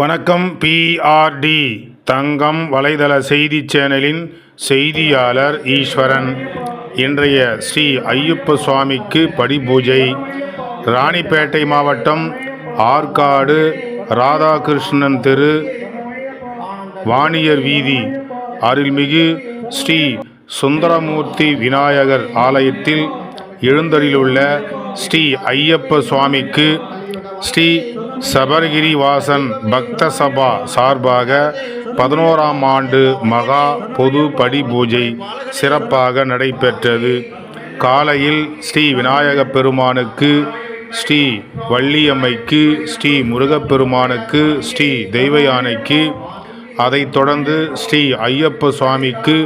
வணக்கம் பிஆர்டி தங்கம் வலைதள செய்தி சேனலின் செய்தியாளர் ஈஸ்வரன். இன்றைய ஸ்ரீ ஐயப்ப சுவாமிக்கு படிபூஜை. ராணிப்பேட்டை மாவட்டம் ஆற்காடு ராதாகிருஷ்ணன் தெரு வாணியர் வீதி அருள்மிகு ஸ்ரீ சுந்தரமூர்த்தி விநாயகர் ஆலயத்தில் எழுந்தருளுள்ள ஸ்ரீ ஐயப்ப சுவாமிக்கு ஸ்ரீ சபர்கிரி வாசன் பக்த சபா சார்பாக பதினோராம் ஆண்டு மகா பொது படி பூஜை சிறப்பாக நடைபெற்றது. காலையில் ஸ்ரீ விநாயக பெருமானுக்கு ஸ்ரீ வள்ளியம்மைக்கு ஸ்ரீ முருகப்பெருமானுக்கு ஸ்ரீ தெய்வயானைக்கு அதைத் தொடர்ந்து ஸ்ரீ ஐயப்ப சுவாமிக்கு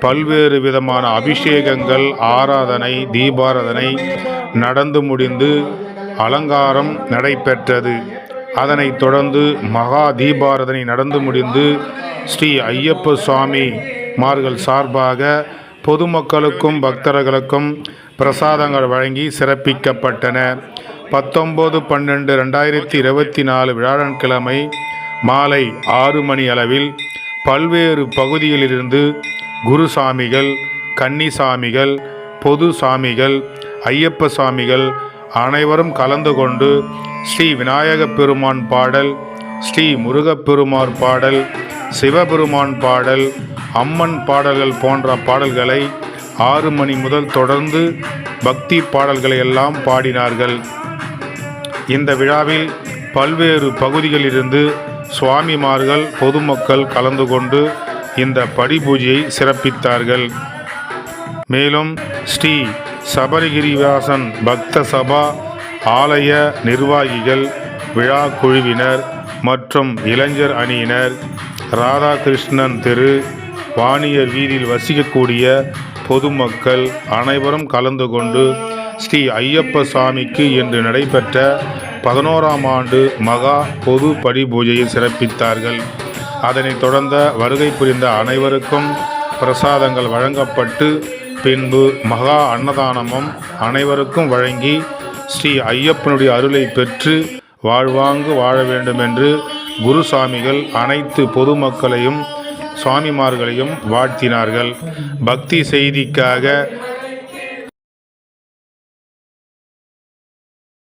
பல்வேறு விதமான அபிஷேகங்கள் ஆராதனை தீபாராதனை நடந்து முடிந்து அலங்காரம் நடைபெற்றது. அதனைத் தொடர்ந்து மகா தீபாரதனை நடந்து முடிந்து ஸ்ரீ ஐயப்ப சுவாமி மார்கள் சார்பாக பொதுமக்களுக்கும் பக்தர்களுக்கும் பிரசாதங்கள் வழங்கி சிறப்பிக்கப்பட்டன. பத்தொம்போது பன்னெண்டு ரெண்டாயிரத்தி இருபத்தி நாலு வியாழன்கிழமை மாலை ஆறு மணி அளவில் பல்வேறு பகுதிகளிலிருந்து குருசாமிகள் கன்னிசாமிகள் பொது சாமிகள் ஐயப்ப சாமிகள் அனைவரும் கலந்து கொண்டு ஸ்ரீ விநாயகப் பெருமான் பாடல் ஸ்ரீ முருகப்பெருமார் பாடல் சிவபெருமான் பாடல் அம்மன் பாடல்கள் போன்ற பாடல்களை ஆறு மணி முதல் தொடர்ந்து பக்தி பாடல்களை எல்லாம் பாடினார்கள். இந்த விழாவில் பல்வேறு பகுதிகளிலிருந்து சுவாமிமார்கள் பொதுமக்கள் கலந்து கொண்டு இந்த படி பூஜையை சிறப்பித்தார்கள். மேலும் ஸ்ரீ சபரிகிரிவாசன் பக்த சபா ஆலய நிர்வாகிகள் விழா குழுவினர் மற்றும் இளைஞர் அணியினர் ராதாகிருஷ்ணன் தெரு வாணியர் வீதியில் வசிக்கக்கூடிய பொதுமக்கள் அனைவரும் கலந்து கொண்டு ஸ்ரீ ஐயப்ப சாமிக்கு இன்று நடைபெற்ற பதினோராம் ஆண்டு மகா பொது படி பூஜையை சிறப்பித்தார்கள். அதனைத் தொடர்ந்த வருகை புரிந்த அனைவருக்கும் பிரசாதங்கள் வழங்கப்பட்டு பின்பு மகா அன்னதானமும் அனைவருக்கும் வழங்கி ஸ்ரீ ஐயப்பனுடைய அருளை பெற்று வாழ்வாங்கு வாழ வேண்டும் என்று குருசாமிகள் அனைத்து பொதுமக்களையும் சுவாமிமார்களையும் வாழ்த்தினார்கள். பக்தி செய்திக்காக